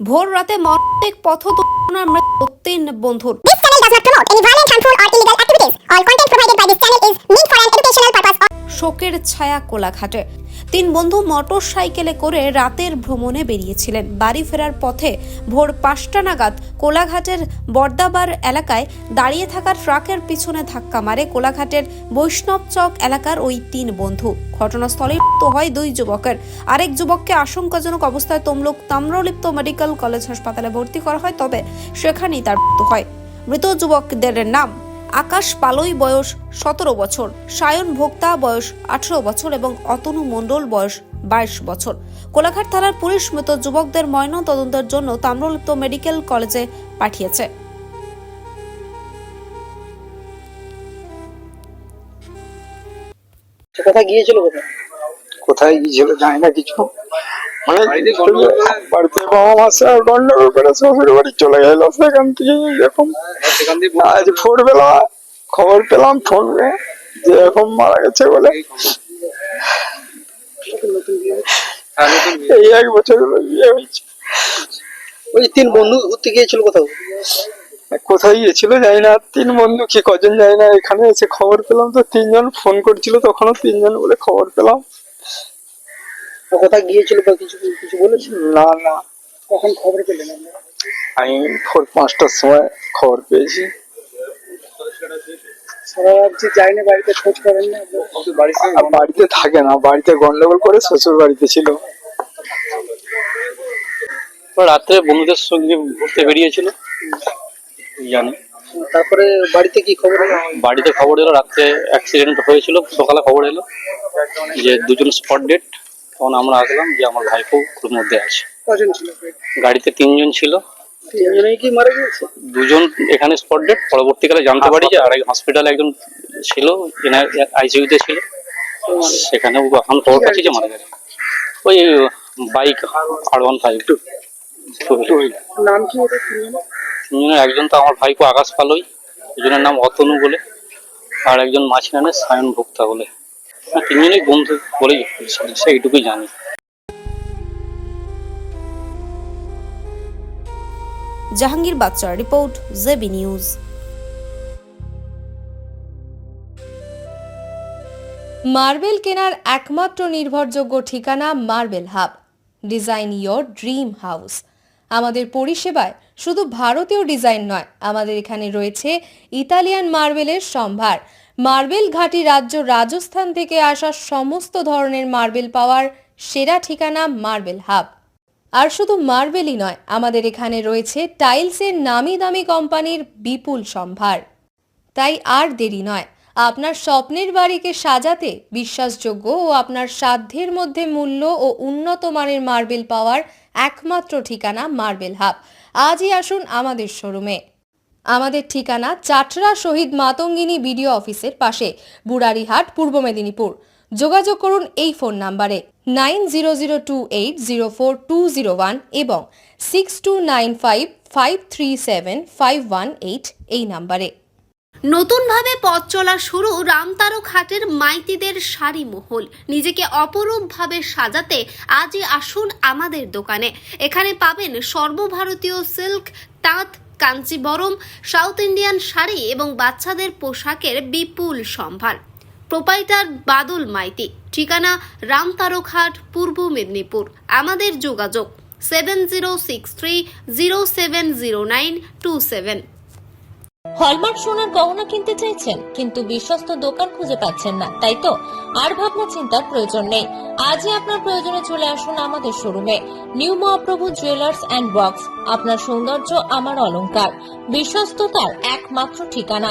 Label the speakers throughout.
Speaker 1: ভোর রাতে মর্মান্তিক পথ দুর্ঘটনার মৃত্যু তিন বন্ধুর।
Speaker 2: This channel does not promote any
Speaker 1: শোকের ছায়া কোলাঘাটে। তিন বন্ধু মোটর সাইকেলে করে রাতের ভ্রমণে বেরিয়েছিলেন। বাড়ি ফেরার পথে ভোর পাঁচটা নাগাদ কোলাঘাটের বর্দাবার এলাকায় দাঁড়িয়ে থাকা ট্রাকের পিছনে ধাক্কা মারে কোলাঘাটের বৈষ্ণব চক এলাকার ওই তিন বন্ধু। ঘটনাস্থলে মৃত্যু হয় দুই যুবকের। আরেক যুবককে আশঙ্কাজনক অবস্থায় তমলুক তাম্রলিপ্ত মেডিকেল কলেজ হাসপাতালে ভর্তি করা হয়, তবে সেখানেই তার মৃত্যু হয়। মৃত যুবকদের নাম আকাশ পালই বয়স সতেরো বছর সায়ন ভোক্তা বয়স আঠারো বছর এবং অতনু মণ্ডল বয়স বাইশ বছর। কোলাঘাট থানার পুলিশ মৃত যুবকদের ময়ন তদন্তের জন্য তাম্রলিপ্ত মেডিকেল কলেজে পাঠিয়েছে।
Speaker 3: কোথায় গিয়েছিল কোথায়
Speaker 4: কোথায় গিয়েছিল জানি না কিছু। বাড়িতে বাবা মাসে আর গন্ডগোল করে শ্বশুর বাড়ি চলে গেল সেখান থেকে এরকম। আজ ভোরবেলা খবর পেলাম ফোনে যে এরকম মারা গেছে বলে। এই এক বছর হলো বিয়ে হয়েছে।
Speaker 3: ওই তিন বন্ধু ঘুরতে গিয়েছিল কোথাও?
Speaker 4: কোথায় গিয়েছিল জানি না তিন বন্ধু কি কজন জানি না এখানে এসে খবর পেলাম তো তিনজন ফোন করছিল তখনও তিনজন বলে খবর পেলাম।
Speaker 3: কোথায় গিয়েছিল বা কিছু কিছু বলেছিল?
Speaker 4: না না।
Speaker 3: কখন খবর পেলেন আপনারা?
Speaker 4: আমি ভোর পাঁচটার সময় খবর পেয়েছি।
Speaker 3: সারা রাত যে যায়নি বাড়িতে খোঁজ করেন না? বাড়িতে
Speaker 4: আর বাড়িতে থাকে না বাড়িতে গন্ডগোল করে শ্বশুর বাড়িতে ছিল।
Speaker 5: রাত্রে বন্ধুদের সঙ্গে ঘুরতে বেরিয়েছিল। জানি।
Speaker 3: তারপরে বাড়িতে কি খবর
Speaker 5: বাড়িতে খবর এলো রাত্রে অ্যাক্সিডেন্ট হয়েছিল সকালে খবর এলো যে দুজন স্পট ডেট তখন আমরা আসলাম যে আমার ভাইপো ওর মধ্যে আছে।
Speaker 3: কজন ছিল
Speaker 5: গাড়িতে তিনজন ছিল।
Speaker 3: তিনজনেই কি মারা গিয়েছে?
Speaker 5: দুজন এখানে স্পট ডেট পরবর্তীকালে জানতে পারি যে আরেক হসপিটালে একজন ছিল আইসিইউতে ছিল। সেখানে এখন খবর পাচ্ছি যে মারা গেছে। ওই বাইক আর ওয়ান ফাইভ টু।
Speaker 3: নাম কি তিনজনের?
Speaker 5: একজন তো আমার ভাইপো আকাশ পালই দুজনের নাম অতনু বলে আর একজন মাঝখানে সায়ন ভোক্তা বলে। বন্ধু এইটুকুই জানি।
Speaker 1: জাহাঙ্গীর বাচ্চার রিপোর্ট জেবি নিউজ।
Speaker 6: মার্বেল কেনার একমাত্র নির্ভরযোগ্য ঠিকানা marble hub. Design your dream house. আমাদের পরিষেবায় শুধু ভারতীয় ডিজাইন নয়, আমাদের এখানে রয়েছে ইতালিয়ান মার্বেলের সম্ভার। মার্বেল ঘাটি রাজ্য রাজস্থান থেকে আসা সমস্ত ধরনের মার্বেল পাওয়ার সেরা ঠিকানা মার্বেল হাব। আর শুধু মার্বেলই নয়, আমাদের এখানে রয়েছে টাইলসের নামি দামি কোম্পানির বিপুল সম্ভার। তাই আর দেরি নয়, আপনার স্বপ্নের বাড়িকে সাজাতে বিশ্বাসযোগ্য ও আপনার সাধ্যের মধ্যে মূল্য ও উন্নত মানের মার্বেল পাওয়ার একমাত্র ঠিকানা মার্বেল হাব। আজই আসুন আমাদের শোরুমে। আমাদের ঠিকানা চাটরা শহীদ মাতঙ্গিনী বিডিও অফিসের পাশে, বুড়ারিহাট, পূর্ব মেদিনীপুর। যোগাযোগ করুন এই ফোন নাম্বারে nine zero zero two eight zero four two zero one এবং six two nine five five three seven five one eight এই নাম্বারে।
Speaker 1: নতুনভাবে পথ চলা শুরু রামতারক হাটের মাইতিদের শাড়ি মহল। নিজেকে অপরূপভাবে সাজাতে আজই আসুন আমাদের দোকানে। এখানে পাবেন সর্বভারতীয় সিল্ক, তাঁত কাঞ্চিবরম সাউথ ইন্ডিয়ান শাড়ি এবং বাচ্চাদের পোশাকের বিপুল সম্ভার। প্রোপাইটার বাদল মাইতি, ঠিকানা রামতারক হাট পূর্ব মেদিনীপুর। আমাদের যোগাযোগ seven zero six three zero seven zero nine two seven.
Speaker 7: Hallmark সোনার গহনা কিনতে চাইছেন, কিন্তু বিশ্বস্ত দোকান খুঁজে পাচ্ছেন না, তাই তো? আর ভাবনা চিন্তার প্রয়োজন নেই। আজই আপনার প্রয়োজনে চলে আসুন আমাদের শোরুমে। New Mahaprabhu jewellers and box, আপনার সৌন্দর্য, আমার অলংকার। বিশ্বস্ততার একমাত্র ঠিকানা।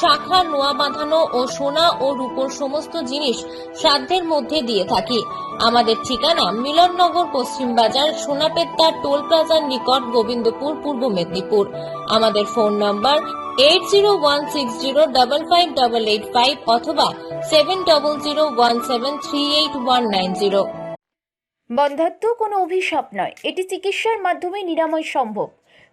Speaker 7: শাখা, নোয়া বাঁধানো ও সোনা ও রূপোর সমস্ত জিনিস সাধ্যের মধ্যে দিয়ে থাকি। আমাদের ঠিকানা মিলননগর, পশ্চিম বাজার সোনাপেত্তার টোল প্লাজার নিকট, গোবিন্দপুর, পূর্ব মেদিনীপুর। আমাদের phone number eight zero one six zero double five double eight five অথবা seven double zero one seven three eight one nine zero.
Speaker 8: বন্ধাত্ম কোনো অভিশাপ নয়। এটি চিকিৎসার মাধ্যমে নিরাময় সম্ভব।